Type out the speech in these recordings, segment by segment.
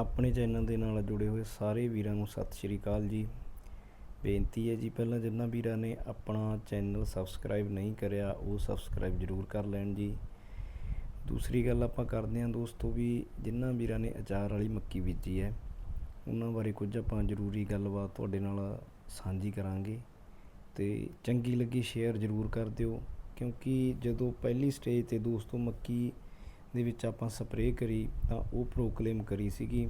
ਆਪਣੇ ਚੈਨਲ ਦੇ ਨਾਲ ਜੁੜੇ ਹੋਏ ਸਾਰੇ ਵੀਰਾਂ ਨੂੰ ਸਤਿ ਸ਼੍ਰੀ ਅਕਾਲ ਜੀ। ਬੇਨਤੀ ਹੈ ਜੀ, ਪਹਿਲਾਂ ਜਿਨ੍ਹਾਂ ਵੀਰਾਂ ਨੇ ਆਪਣਾ ਚੈਨਲ ਸਬਸਕ੍ਰਾਈਬ ਨਹੀਂ ਕਰਿਆ, ਉਹ ਸਬਸਕ੍ਰਾਈਬ ਜ਼ਰੂਰ ਕਰ ਲੈਣ ਜੀ। ਦੂਸਰੀ ਗੱਲ ਆਪਾਂ ਕਰਦੇ ਹਾਂ ਦੋਸਤੋ ਵੀ ਜਿਨ੍ਹਾਂ ਵੀਰਾਂ ਨੇ ਅਚਾਰ ਵਾਲੀ ਮੱਕੀ ਬੀਜੀ ਹੈ, ਉਹਨਾਂ ਬਾਰੇ ਕੁਝ ਆਪਾਂ ਜ਼ਰੂਰੀ ਗੱਲਬਾਤ ਤੁਹਾਡੇ ਨਾਲ ਸਾਂਝੀ ਕਰਾਂਗੇ ਤੇ ਚੰਗੀ ਲੱਗੀ ਸ਼ੇਅਰ ਜ਼ਰੂਰ ਕਰ ਦਿਓ, ਕਿਉਂਕਿ ਜਦੋਂ ਪਹਿਲੀ ਸਟੇਜ ਤੇ ਦੋਸਤੋ ਮੱਕੀ ਦੇ ਵਿੱਚ ਆਪਾਂ ਸਪਰੇਅ ਕਰੀ ਤਾਂ ਉਹ ਪ੍ਰੋਕਲੇਮ ਕਰੀ ਸੀਗੀ।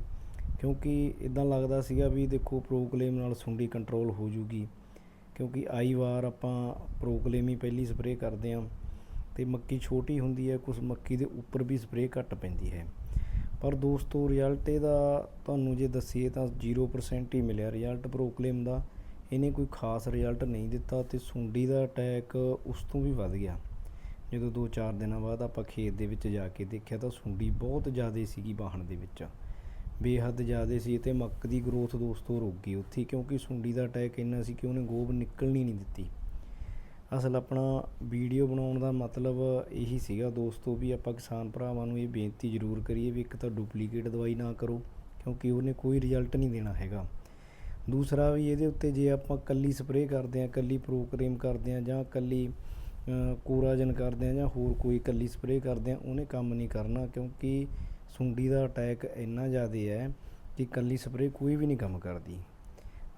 ਕਿਉਂਕਿ ਇਦਾਂ ਲੱਗਦਾ ਸੀਗਾ ਵੀ ਦੇਖੋ ਪ੍ਰੋਕਲੇਮ ਨਾਲ ਸੁੰਡੀ ਕੰਟਰੋਲ ਹੋ ਜੂਗੀ। ਕਿਉਂਕਿ ਆਈ ਵਾਰ ਆਪਾਂ ਪ੍ਰੋਕਲੇਮ ਹੀ ਪਹਿਲੀ ਸਪਰੇਅ ਕਰਦੇ ਹਾਂ ਤੇ ਮੱਕੀ ਛੋਟੀ ਹੁੰਦੀ ਹੈ ਕੁਝ ਮੱਕੀ ਦੇ ਉੱਪਰ ਵੀ ਸਪਰੇਅ ਘੱਟ ਪੈਂਦੀ ਹੈ। ਪਰ ਦੋਸਤੋ ਰਿਜ਼ਲਟ ਇਹਦਾ ਤੁਹਾਨੂੰ ਜੇ ਦਸੀਏ ਤਾਂ 0% ਹੀ ਮਿਲਿਆ ਰਿਜ਼ਲਟ ਪ੍ਰੋਕਲੇਮ ਦਾ। ਇਹਨੇ ਕੋਈ ਖਾਸ ਰਿਜ਼ਲਟ ਨਹੀਂ ਦਿੱਤਾ ਤੇ ਸੁੰਡੀ ਦਾ ਅਟੈਕ ਉਸ ਤੋਂ ਵੀ ਵੱਧ ਗਿਆ। ਜਦੋਂ 2-4 ਦਿਨਾਂ ਬਾਅਦ ਆਪਾਂ ਖੇਤ ਦੇ ਵਿੱਚ ਜਾ ਕੇ ਦੇਖਿਆ ਤਾਂ ਸੁੰਡੀ ਬਹੁਤ ਜ਼ਿਆਦਾ ਸੀਗੀ ਬਾਹਣ ਦੇ ਵਿੱਚ। ਬੇਹੱਦ ਜ਼ਿਆਦਾ ਸੀ ਤੇ ਮੱਕ ਦੀ ਗਰੋਥ ਦੋਸਤੋ ਰੁਕ ਗਈ ਉੱਥੇ ਕਿਉਂਕਿ ਸੁੰਡੀ ਦਾ ਅਟੈਕ ਇੰਨਾ ਸੀ ਕਿ ਉਹਨੇ ਗੋਬ ਨਿਕਲਣੀ ਨਹੀਂ ਦਿੱਤੀ। ਅਸਲ ਆਪਣਾ ਵੀਡੀਓ ਬਣਾਉਣ ਦਾ ਮਤਲਬ ਇਹੀ ਸੀਗਾ ਦੋਸਤੋ ਵੀ ਆਪਾਂ ਕਿਸਾਨ ਭਰਾਵਾਂ ਨੂੰ ਇਹ ਬੇਨਤੀ ਜ਼ਰੂਰ ਕਰੀਏ ਵੀ ਇੱਕ ਤਾਂ ਡੁਪਲੀਕੇਟ ਦਵਾਈ ਨਾ ਕਰੋ ਕਿਉਂਕਿ ਉਹਨੇ ਕੋਈ ਰਿਜ਼ਲਟ ਨਹੀਂ ਦੇਣਾ ਹੈਗਾ। ਦੂਸਰਾ ਵੀ ਇਹਦੇ ਉੱਤੇ ਜੇ ਆਪਾਂ ਕੱਲੀ ਸਪਰੇਅ ਕਰਦੇ ਹਾਂ ਕੱਲੀ ਪ੍ਰੋਕਰੇਮ ਕਰਦੇ ਹਾਂ ਜਾਂ ਕੱਲੀ ਅ, ਕੋਰਾਜਨ ਕਰਦੇ ਹਾਂ ਜਾਂ ਹੋਰ ਕੋਈ ਇਕੱਲੀ ਸਪਰੇਅ ਕਰਦੇ ਹਾਂ ਉਹਨੇ ਕੰਮ ਨਹੀਂ ਕਰਨਾ ਕਿਉਂਕਿ ਸੁੰਡੀ ਦਾ ਅਟੈਕ ਇੰਨਾ ਜ਼ਿਆਦਾ ਹੈ ਕਿ ਇਕੱਲੀ ਸਪਰੇਅ ਕੋਈ ਵੀ ਨਹੀਂ ਕੰਮ ਕਰਦੀ।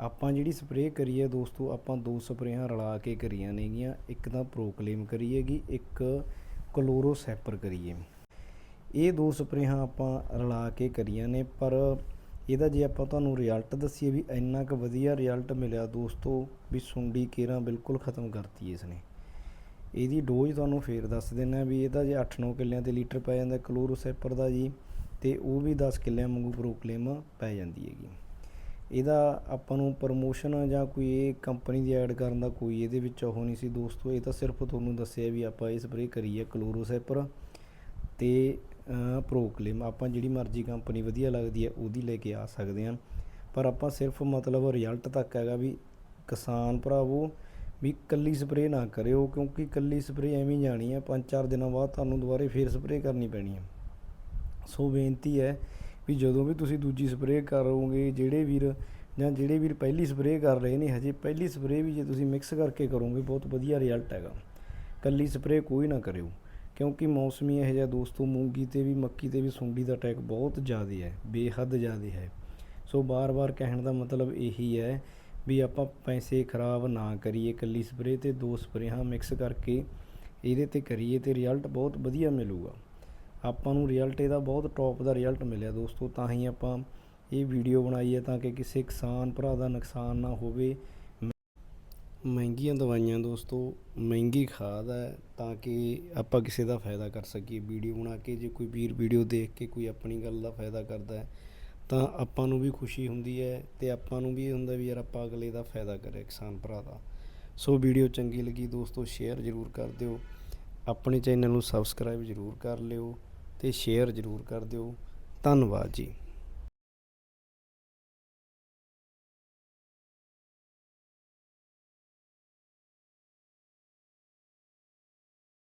ਆਪਾਂ ਜਿਹੜੀ ਸਪਰੇਅ ਕਰੀ ਹੈ ਦੋਸਤੋ ਆਪਾਂ ਦੋ ਸਪਰੇਆਂ ਰਲਾ ਕੇ ਕਰੀਆਂ ਨੇਗੀਆਂ ਇੱਕ ਤਾਂ ਪ੍ਰੋਕਲੇਮ ਕਰੀਏਗੀ ਇੱਕ ਕਲੋਰੋਸੈਪਰ ਕਰੀਏ। ਇਹ ਦੋ ਸਪਰੇਹਾਂ ਆਪਾਂ ਰਲਾ ਕੇ ਕਰੀਆਂ ਨੇ ਪਰ ਇਹਦਾ ਜੇ ਆਪਾਂ ਤੁਹਾਨੂੰ ਰਿਜ਼ਲਟ ਦੱਸੀਏ ਵੀ ਇੰਨਾ ਕੁ ਵਧੀਆ ਰਿਜ਼ਲਟ ਮਿਲਿਆ ਦੋਸਤੋ ਵੀ ਸੁੰਡੀ ਕੇਰਾਂ ਬਿਲਕੁਲ ਖਤਮ ਕਰਤੀ ਇਸ ਨੇ ਇਹਦੀ ਡੋਜ਼ ਤੁਹਾਨੂੰ ਫੇਰ ਦੱਸ ਦਿੰਨਾ ਵੀ ਇਹਦਾ ਜੇ 8-9 ਕਿੱਲਿਆਂ ਤੇ ਲੀਟਰ ਪੈ ਜਾਂਦਾ ਕਲੋਰੋਸੈਪਰ ਦਾ ਜੀ, ਤੇ ਉਹ ਵੀ 10 ਕਿੱਲਿਆਂ ਵਾਂਗੂ ਪ੍ਰੋਕਲੇਮ ਪੈ ਜਾਂਦੀ ਹੈਗੀ। ਇਹਦਾ ਆਪਾਂ ਨੂੰ ਪ੍ਰਮੋਸ਼ਨ ਜਾਂ ਕੋਈ ਇਹ ਕੰਪਨੀ ਦੀ ਐਡ ਕਰਨ ਦਾ ਕੋਈ ਇਹਦੇ ਵਿੱਚ ਉਹ ਨਹੀਂ ਸੀ। ਦੋਸਤੋ, ਇਹ ਤਾਂ ਸਿਰਫ ਤੁਹਾਨੂੰ ਦੱਸਿਆ ਵੀ ਆਪਾਂ ਇਹ ਸਪਰੇਅ ਕਰੀ ਹੈ ਕਲੋਰੋਸੈਪਰ ਤੇ ਪ੍ਰੋਕਲੇਮ। ਆਪਾਂ ਜਿਹੜੀ ਮਰਜ਼ੀ ਕੰਪਨੀ ਵਧੀਆ ਲੱਗਦੀ ਹੈ, ਉਹਦੀ ਲੈ ਕੇ ਆ ਸਕਦੇ ਹਾਂ। ਪਰ ਆਪਾਂ ਸਿਰਫ ਮਤਲਬ ਰਿਜ਼ਲਟ ਤੱਕ ਹੈਗਾ ਵੀ ਕਿਸਾਨ ਭਰਾਵੋ ਵੀ ਕੱਲੀ ਸਪਰੇਅ ਨਾ ਕਰਿਓ, ਕਿਉਂਕਿ ਕੱਲੀ ਸਪਰੇਅ ਐਵੇਂ ਜਾਣੀ ਹੈ। ਪੰਜ ਚਾਰ ਦਿਨਾਂ ਬਾਅਦ ਤੁਹਾਨੂੰ ਦੁਬਾਰੇ ਫੇਰ ਸਪਰੇਅ ਕਰਨੀ ਪੈਣੀ ਹੈ। ਸੋ ਬੇਨਤੀ ਹੈ ਵੀ ਜਦੋਂ ਵੀ ਤੁਸੀਂ ਦੂਜੀ ਸਪਰੇਅ ਕਰੋਗੇ, ਜਿਹੜੇ ਵੀਰ ਜਾਂ ਜਿਹੜੇ ਵੀਰ ਪਹਿਲੀ ਸਪਰੇਅ ਕਰ ਰਹੇ ਨੇ, ਹਜੇ ਪਹਿਲੀ ਸਪਰੇਅ ਵੀ ਜੇ ਤੁਸੀਂ ਮਿਕਸ ਕਰਕੇ ਕਰੋਗੇ, ਬਹੁਤ ਵਧੀਆ ਰਿਜ਼ਲਟ ਹੈਗਾ। ਕੱਲੀ ਸਪਰੇਅ ਕੋਈ ਨਾ ਕਰਿਓ, ਕਿਉਂਕਿ ਮੌਸਮੀ ਇਹ ਜਿਹਾ ਦੋਸਤੋ, ਮੂੰਗੀ ਤੇ ਵੀ ਮੱਕੀ ਤੇ ਵੀ ਸੁੰਡੀ ਦਾ ਅਟੈਕ ਬਹੁਤ ਜ਼ਿਆਦਾ ਹੈ, ਬੇਹੱਦ ਜ਼ਿਆਦਾ ਹੈ। ਸੋ ਬਾਰ-ਬਾਰ ਕਹਿਣ ਦਾ ਮਤਲਬ ਇਹੀ ਹੈ ਵੀ ਆਪਾਂ ਪੈਸੇ ਖਰਾਬ ਨਾ ਕਰੀਏ, ਇਕੱਲੀ ਸਪਰੇਅ ਤੇ ਦੋ ਸਪਰੇਹਾਂ ਮਿਕਸ ਕਰਕੇ ਇਹਦੇ ਤੇ ਕਰੀਏ ਤੇ ਰਿਜ਼ਲਟ ਬਹੁਤ ਵਧੀਆ ਮਿਲੂਗਾ। ਆਪਾਂ ਨੂੰ ਰਿਜ਼ਲਟ ਇਹਦਾ ਬਹੁਤ ਟੌਪ ਦਾ ਰਿਜ਼ਲਟ ਮਿਲਿਆ ਦੋਸਤੋ, ਤਾਂ ਹੀ ਆਪਾਂ ਇਹ ਵੀਡੀਓ ਬਣਾਈ ਹੈ ਤਾਂ ਕਿ ਕਿਸੇ ਕਿਸਾਨ ਭਰਾ ਦਾ ਨੁਕਸਾਨ ਨਾ ਹੋਵੇ। ਮਹਿੰਗੀਆਂ ਦਵਾਈਆਂ ਦੋਸਤੋ, ਮਹਿੰਗੀ ਖਾਦ ਹੈ ਤਾਂ ਕਿ ਆਪਾਂ ਕਿਸੇ ਦਾ ਫਾਇਦਾ ਕਰ ਸਕੀਏ। ਵੀਡੀਓ ਬਣਾ ਕੇ ਜੇ ਕੋਈ ਵੀਰ ਵੀਡੀਓ ਦੇਖ ਕੇ ਕੋਈ ਆਪਣੀ ਗੱਲ ਦਾ ਫਾਇਦਾ ਕਰਦਾ ਹੈ ਤਾਂ ਆਪਾਂ ਨੂੰ ਵੀ ਖੁਸ਼ੀ ਹੁੰਦੀ ਹੈ ਅਤੇ ਆਪਾਂ ਨੂੰ ਵੀ ਇਹ ਹੁੰਦਾ ਵੀ ਯਾਰ ਆਪਾਂ ਅਗਲੇ ਦਾ ਫਾਇਦਾ ਕਰੇ ਕਿਸਾਨ ਭਰਾ ਦਾ। ਸੋ ਵੀਡੀਓ ਚੰਗੀ ਲੱਗੀ ਦੋਸਤੋ ਸ਼ੇਅਰ ਜ਼ਰੂਰ ਕਰ ਦਿਓ। ਆਪਣੇ ਚੈਨਲ ਨੂੰ ਸਬਸਕ੍ਰਾਈਬ ਜ਼ਰੂਰ ਕਰ ਲਿਓ ਅਤੇ ਸ਼ੇਅਰ ਜ਼ਰੂਰ ਕਰ ਦਿਓ। ਧੰਨਵਾਦ ਜੀ।